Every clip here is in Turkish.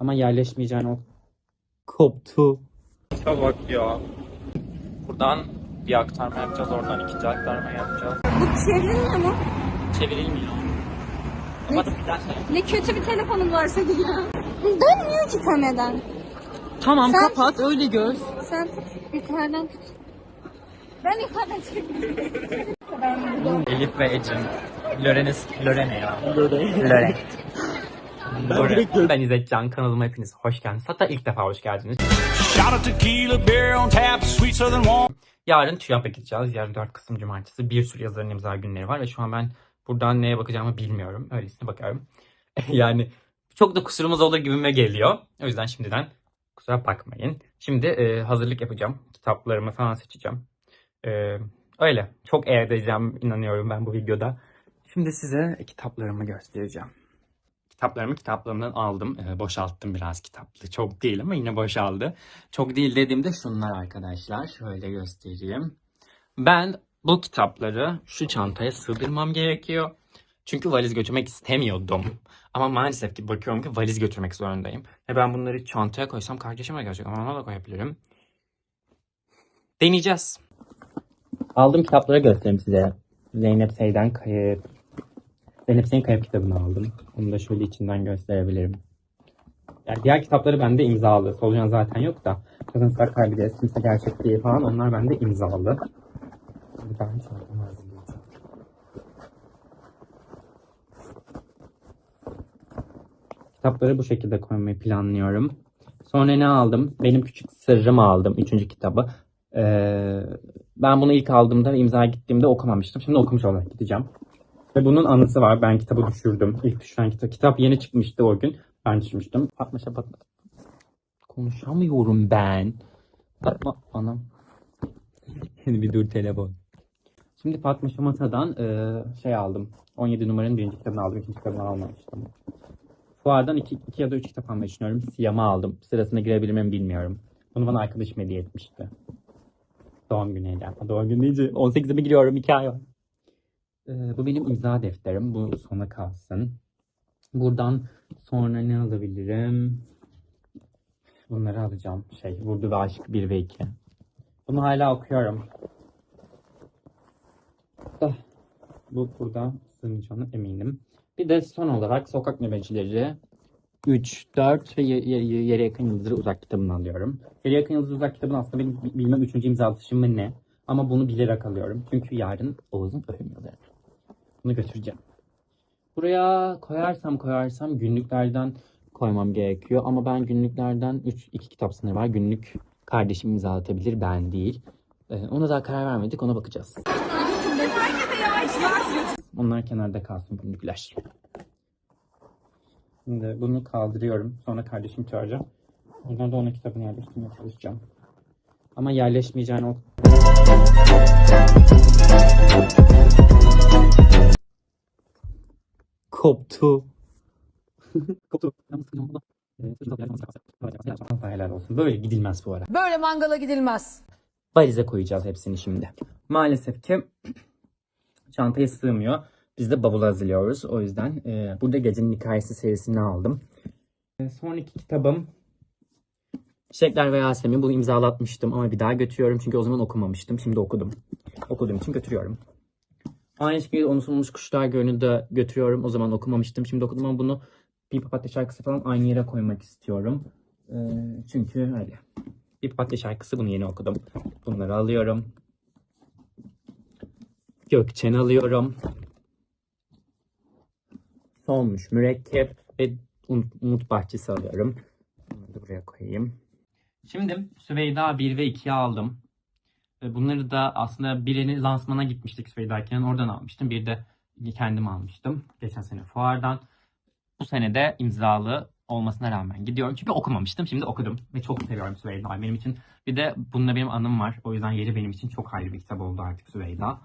Ama yerleşmeyeceğin o koptu. Şuna bak ya. Buradan bir aktarma yapacağız. Oradan ikinci aktarma yapacağız. Bu çevrilmiyor mu? Çevrilmiyor. Ama da bir daha şey. Ne kötü bir telefonun var senin ya. Dönmüyor ki kameradan. Tamam Sen- kapat öyle göz. Sen tut. Yukarıdan tut. Ben yukarıdan burada. Elif ve Ecin. Loren'is, Lorene ya. Lore. Lore. Lore. Ben İzzet Can. Kanalıma hepiniz hoş geldiniz. Hatta ilk defa hoş geldiniz. Yarın TÜYAP'a gideceğiz. Yarın 4 Kasım Cumartesi. Bir sürü yazarın imza günleri var ve şu an ben buradan neye bakacağımı bilmiyorum. Öylesine bakarım. yani çok da kusurumuz olur gibime geliyor. O yüzden şimdiden kusura bakmayın. Şimdi e, hazırlık yapacağım. Kitaplarımı falan seçeceğim. E, öyle. Çok edeceğim inanıyorum ben bu videoda. Şimdi size kitaplarımı göstereceğim. Kitaplarımı kitaplığımdan aldım. E, boşalttım biraz kitaplı. Çok değil ama yine boşaldı. Çok değil dediğimde şunlar arkadaşlar. Şöyle göstereyim. Ben bu kitapları şu çantaya sığdırmam gerekiyor. Çünkü valiz götürmek istemiyordum. Ama maalesef ki bakıyorum ki valiz götürmek zorundayım. Ve ben bunları çantaya koysam kardeşime gelecek ama ona da koyabilirim. Deneyeceğiz. Aldığım kitapları göstereyim size. Zeynep Seyden Kayıp. Zeynep Seyden Kayıp kitabını aldım. Onu da şöyle içinden gösterebilirim. Yani diğer kitapları bende imzalı. Solucan zaten yok da. Kazançlar kaybederiz. Kimse gerçek değil falan. Onlar bende imzalı. Bir tane var burada. Kitapları bu şekilde koymayı planlıyorum. Sonra ne aldım? Benim küçük sırrımı aldım. Üçüncü kitabı. Ee, ben bunu ilk aldığımda ve imzaya gittiğimde okumamıştım. Şimdi okumuş olarak gideceğim. Ve bunun anısı var. Ben kitabı düşürdüm. İlk düşüren kitap. Kitap yeni çıkmıştı o gün. Ben düşmüştüm. Fatma Şapat. Konuşamıyorum ben. Fatma anam. bir dur telefon. Şimdi Fatma Şamata'dan e, şey aldım. 17 numaranın birinci kitabını aldım. ikinci kitabını almamıştım. Fuardan iki, iki ya da üç kitap almayı düşünüyorum. Siyama aldım. Sırasına girebilir miyim bilmiyorum. Bunu bana arkadaşım hediye etmişti. Doğum günü hediyem. Doğum günü deyince 18'ime giriyorum. iki ay var. Ee, bu benim imza defterim. Bu sona kalsın. Buradan sonra ne alabilirim? Bunları alacağım. Şey, Vurdu ve Aşk 1 ve 2. Bunu hala okuyorum. Da, bu burada sığmayacağına eminim. Bir de son olarak Sokak Nöbetçileri 3, 4 ve Ye- Ye- Ye- Yere Yakın Yıldızları Uzak kitabını alıyorum. Yere Yakın Yıldızları Uzak kitabını aslında benim bi- bilmem 3. imza atışım mı ne? Ama bunu bilerek alıyorum. Çünkü yarın Oğuz'un ölüm yılı. Bunu götüreceğim. Buraya koyarsam koyarsam günlüklerden koymam gerekiyor. Ama ben günlüklerden 3 2 kitap sınırı var. Günlük kardeşim imzalatabilir ben değil. Ee, ona daha karar vermedik. Ona bakacağız. Onlar kenarda kalsın günlükler. Şimdi bunu kaldırıyorum. Sonra kardeşimi çağıracağım. Oradan da onun kitabını yerleştirmeye çalışacağım. Ama yerleşmeyeceğini o... Koptu. Koptu. Helal olsun. Böyle gidilmez bu ara. Böyle mangala gidilmez. Valize koyacağız hepsini şimdi. Maalesef ki çantaya sığmıyor. Biz de bavul hazırlıyoruz. O yüzden e, burada Gecenin Hikayesi serisini aldım. E, sonraki kitabım Çiçekler ve Yasemin. Bunu imzalatmıştım ama bir daha götürüyorum. Çünkü o zaman okumamıştım. Şimdi okudum. Okuduğum için götürüyorum. Aynı şekilde unutulmuş kuşlar gölünü de götürüyorum. O zaman okumamıştım. Şimdi okudum ama bunu bir papatya şarkısı falan aynı yere koymak istiyorum. E, çünkü öyle. Bir papatya şarkısı bunu yeni okudum. Bunları alıyorum. Gökçen alıyorum. Solmuş mürekkep ve um- umut bahçesi alıyorum. Bunları da buraya koyayım. Şimdi Süveyda 1 ve 2'yi aldım. Ve Bunları da aslında birini lansmana gitmiştik Süveyda'yken oradan almıştım. Bir de kendim almıştım. Geçen sene fuardan. Bu sene de imzalı olmasına rağmen gidiyorum. Çünkü okumamıştım. Şimdi okudum. Ve çok seviyorum Süveyda'yı. Benim için bir de bununla benim anım var. O yüzden yeri benim için çok ayrı bir kitap oldu artık Süveyda.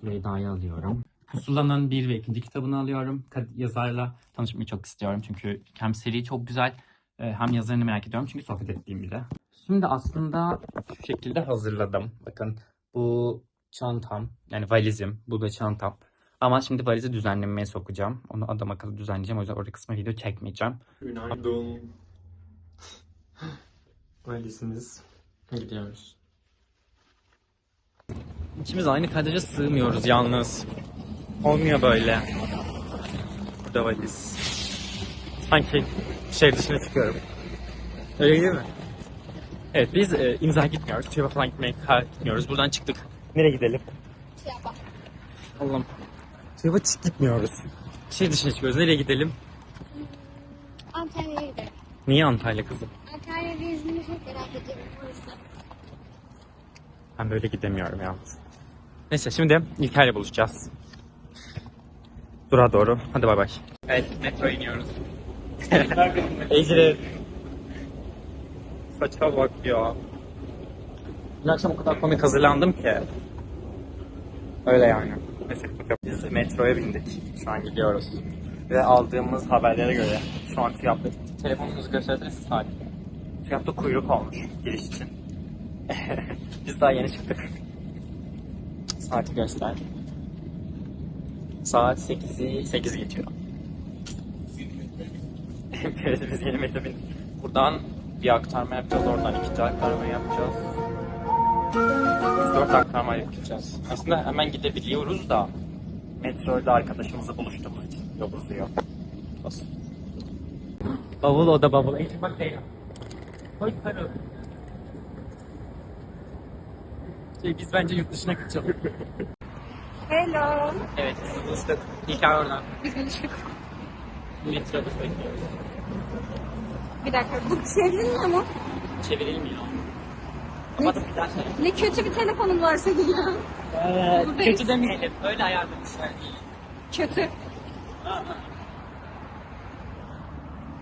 Süveyda'yı alıyorum. Pusula'nın bir ve ikinci kitabını alıyorum. Yazarla tanışmayı çok istiyorum. Çünkü hem seri çok güzel ee, hem yazarını merak ediyorum. Çünkü sohbet ettiğim biri. Şimdi aslında şu şekilde hazırladım. Bakın bu çantam yani valizim. Bu da çantam. Ama şimdi valizi düzenlemeye sokacağım. Onu adam akıllı düzenleyeceğim. O yüzden orada kısmı video çekmeyeceğim. Günaydın. Valizimiz. Gidiyoruz. İkimiz aynı kadraja sığmıyoruz yalnız. Olmuyor böyle. Burada valiz. Sanki şehir dışına çıkıyorum. Öyle değil mi? Evet biz e, imza gitmiyoruz. TÜYAP'a falan gitmeye karar gitmiyoruz. Buradan çıktık. Nereye gidelim? Allah'ım. TÜYAP'a çık gitmiyoruz. Şehir dışına çıkıyoruz. Nereye gidelim? Antalya'ya gidelim. Niye Antalya kızım? Antalya'da İzmir'i çok merak ediyorum. Orası. Ben böyle gidemiyorum yalnız. Neyse şimdi İlker'le buluşacağız. Dura doğru. Hadi bay bay. Evet metro iniyoruz. Ecrin. Saça bak ya. Dün akşam o kadar komik hazırlandım ki. Öyle yani. Neyse. Biz metroya bindik. Şu an gidiyoruz. Ve aldığımız haberlere göre şu an TÜYAP'ta telefonunuzu gösterseniz saat. TÜYAP'ta kuyruk olmuş giriş için. Biz daha yeni çıktık. Saati göster. Saat 8'i 8 geçiyor. evet biz yeni metro bindik. Buradan bir aktarma yapacağız. Oradan iki aktarma yapacağız. Biz dört aktarma yapacağız. Aslında hemen gidebiliyoruz da metroyla arkadaşımızla buluştuğumuz için yol uzuyor. Olsun. Bavul o da bavul. Eğitim bak değil. Koy sarı. Şey, biz bence yurt dışına kaçalım. Hello. evet, biz buluştuk. Hikaye oradan. Biz buluştuk. Metrobüs bekliyoruz. Bir dakika. Bu çevrilmiyor mu? Çevirilmiyor. Kapatıp bir daha şey. Ne kötü bir telefonun varsa ya. Evet, Buradayız. kötü demeyelim. Öyle ayarlamışlar değil. Kötü.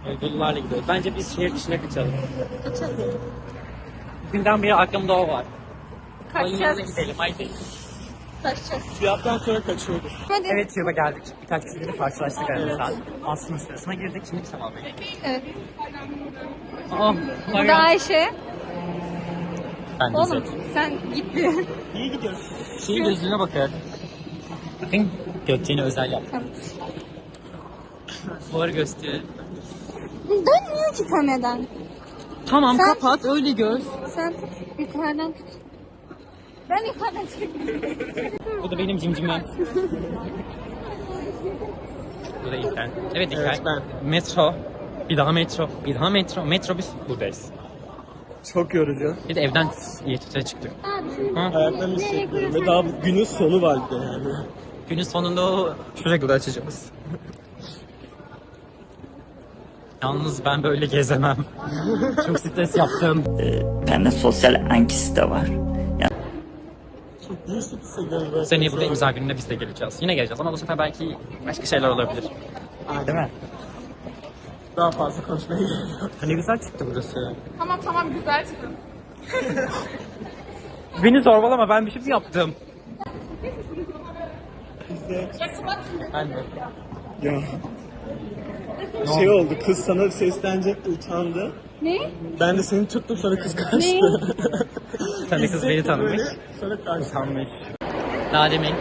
Ödüllerle gidiyoruz. Bence biz şehir dışına kaçalım. Kaçalım. Bugünden beri aklımda o var. Kaçacağız. Oyunumuza gidelim haydi. Kaçacağız. Fiyattan sonra kaçıyoruz. Hadi. Evet Yıl'a geldik. Birkaç kişiyle karşılaştık aramızda. Aslında sırasına girdik. Şimdi Kemal Bey. Evet. Aa, Bu da Ayşe. Ben de Oğlum İzzet. sen gitti. Niye gidiyoruz? Şeyin gözlüğüne bakın. Bakın gökçeğini özel yaptım. Fuarı göster. Dönmüyor ki kameradan. Tamam Sen- kapat öyle göz. Sen tut. Yukarıdan tut. Ben yukarıdan çekeyim. Bu da benim cimcimem. Bu da İlker. Evet İlker. Evet, ben. Metro. Bir daha metro. Bir daha metro. Metrobüs buradayız. Çok yorucu. De evden İETT'ye çıktık. Abi. Ha? Ayaklarımı hissetmiyorum ve daha günün sonu var bir de yani. Günün sonunda o şu şekilde açacağız. Yalnız ben böyle gezemem. Çok stres yaptım. Bende sosyal anksiyete var. Hissediyorum böyle. Seneye burada imza gününde biz de geleceğiz. Yine geleceğiz ama bu sefer belki başka şeyler olabilir. Değil mi? Daha fazla konuşmaya gerek yok. Ne güzel çıktı burası. Tamam tamam güzelsin. Beni zorbalama ben bir şey mi yaptım? Ben de. Ya. Şey oldu, kız sana seslenecekti, utandı. Ne? Ben de seni tuttum sonra kız kaçtı. Sen de kız beni tanımış. Böyle, Sonra. Daha demin.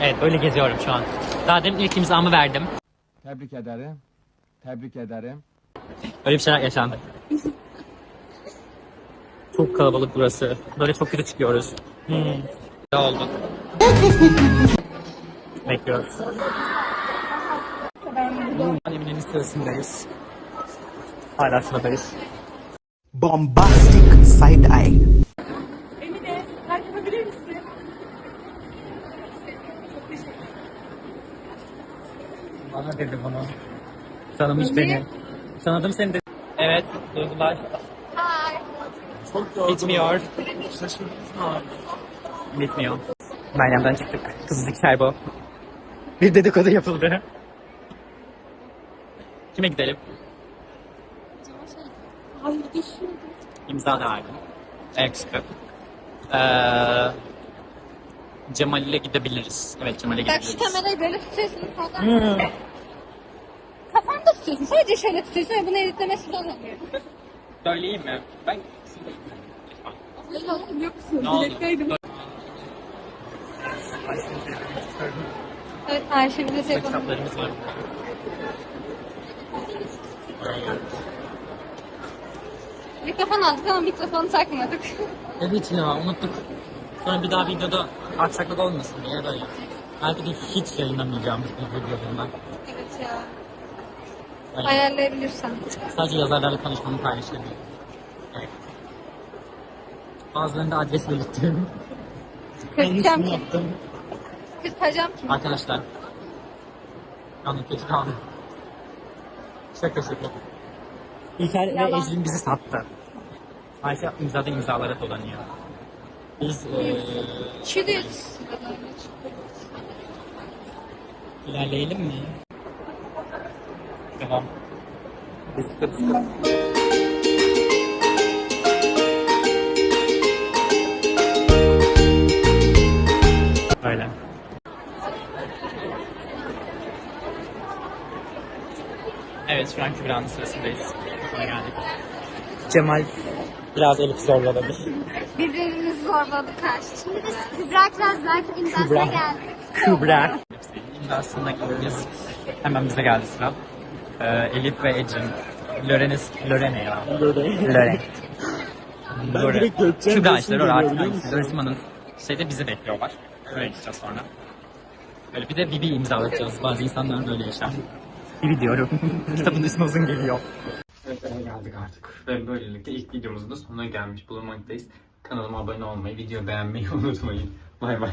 Evet böyle geziyorum şu an. Daha demin ilk imzamı verdim. Tebrik ederim. Tebrik ederim. Öyle bir şeyler yaşandı. Çok kalabalık burası. Böyle çok kötü çıkıyoruz. Hmm. Ne oldu? Bekliyoruz. Emine'nin sırasındayız. Hala sıradayız. Bombastic side eye. Bana dedi bunu. Tanımış beni. Tanıdım seni de. Evet, duygular. Çok yorgun. Bitmiyor. Bitmiyor. Meryem'den çıktık. Kızlık çay bu. Bir dedikodu yapıldı. Kime gidelim? Ay. İmza da verdim. Eksik. Ee, Cemal ile gidebiliriz. Evet Cemal'e Bak şu gidebiliriz. kamerayı böyle tutuyorsun falan. Hmm. Kafanda tutuyorsun. Sadece şöyle tutuyorsun ve bunu editlemesi zor oluyor. Söyleyeyim mi? Ben Yok musun? Ne oldu? Dilekteydim. Ayşe bize şey yapalım. Kitaplarımız var. Mikrofon aldık ama mikrofonu takmadık. Evet ya unuttuk. Sonra bir daha videoda aksaklık olmasın diye böyle. Belki de hiç yayınlamayacağımız bir video bundan. evet ya. Yani Ayarlayabilirsen. sadece yazarlarla konuşmamı paylaşabilirim. Evet. Bazılarında adres belirttim. Kırpacağım ki. yaptım. Kırpacağım ki. Arkadaşlar. Yani kötü kaldı. Şaka şaka. İlker ve. Ecrin bizi sattı. Ayşe imzada imzalara dolanıyor. Biz eee Çürüyoruz. ilerleyelim mi? Tamam. Bisiklet bisiklet. Öyle. Evet şu an Kübra'nın sırasındayız. Sonra geldik. Cemal biraz Elif zorladı. Birbirimizi zorladık karşı. Şimdi biz Kübra Kirazberk imzasına Kübra. geldik. Kübra. İmzasına gideceğiz. Hemen bize geldi sıra. Ee, Elif ve Ecrin. Loren'is, Lorene ya. Böyle. Lore. Ben Lore. direkt Gökçen Kübra işte Lore artık hangisi? şeyde bizi bekliyorlar. Öyle gideceğiz sonra. Böyle bir de Bibi imzalatacağız. Bazı insanlar böyle yaşar. Bibi diyorum. Kitabın ismi uzun geliyor. Eve geldik artık. Ve böylelikle ilk videomuzun da sonuna gelmiş bulunmaktayız. Kanalıma abone olmayı, video beğenmeyi unutmayın. Bay bay.